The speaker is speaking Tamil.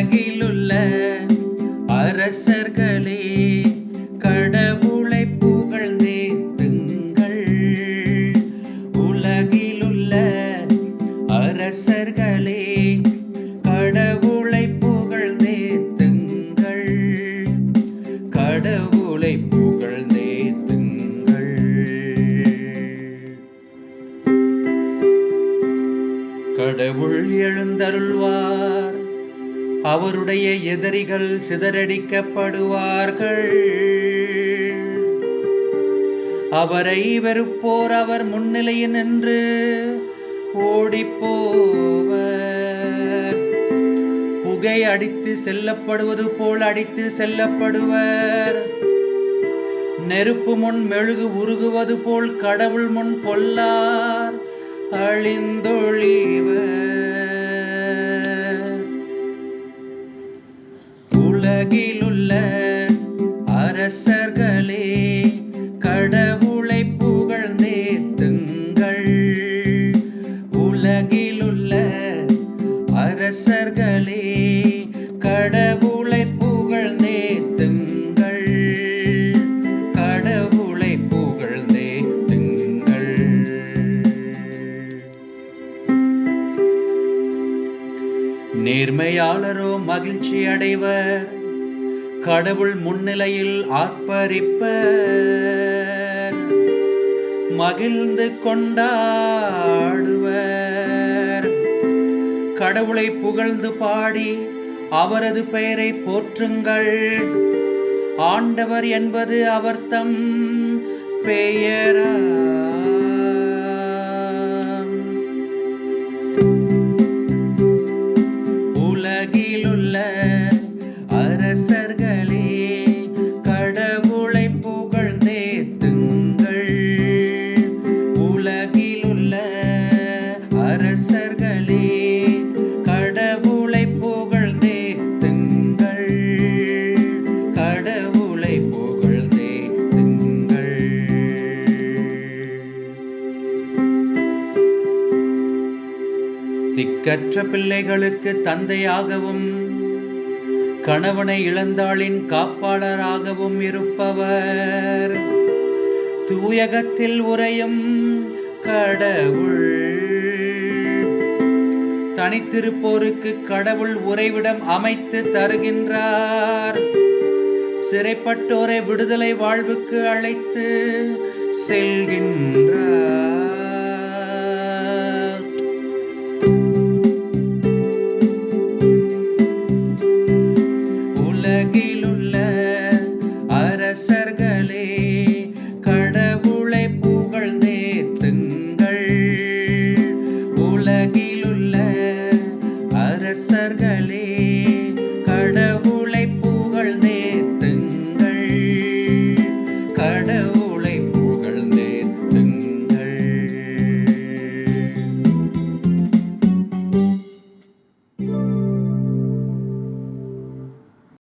உலகிலுள்ள அரசர்களே கடவுளை புகழ்ந்தேத்துங்கள் உலகிலுள்ள அரசர்களே கடவுளை புகழ்ந்தேத்துங்கள் கடவுளை புகழ்ந்தேத்துங்கள் கடவுள் எழுந்தருள்வார். அவருடைய எதிரிகள் சிதறடிக்கப்படுவார்கள். அவரை வெறுப்போர் அவர் முன்னிலையில் நின்று ஓடிப்போவர். புகை அடித்து செல்லப்படுவது போல் அடித்து செல்லப்படுவர். நெருப்பு முன் மெழுகு உருகுவது போல் கடவுள் முன் பொல்லார். அழிந்தொழி அரசர்களே கடவுளை புகழ்ந்தேத்துங்கள் உலகிலுள்ள அரசர்களே கடவுளை புகழ்ந்தேத்துங்கள் கடவுளை புகழ்ந்தேத்துங்கள் நேர்மையாளரோ மகிழ்ச்சி அடைவர் கடவுள் முன்னிலையில் ஆர்ப்பரிப்பர். மகிழ்ந்து கொண்டாடுவர். கடவுளை புகழ்ந்து பாடி அவரது பெயரை போற்றுங்கள். ஆண்டவர் என்பது அவர் தம் அரசர்களே கடவுளை புகழ்ந்தேத்துங்கள் கடவுளை புகழ்ந்தேத்துங்கள் திக்கற்ற பிள்ளைகளுக்கு தந்தையாகவும் கணவனை இழந்தாளின் காப்பாளராகவும் இருப்பவர். தூயகத்தில் உரையும் கடவுள். தனித்திருப்போருக்கு கடவுள் உறைவிடம் அமைத்து தருகின்றார். சிறைப்பட்டோரை விடுதலை வாழ்வுக்கு அழைத்து செல்கின்றார்.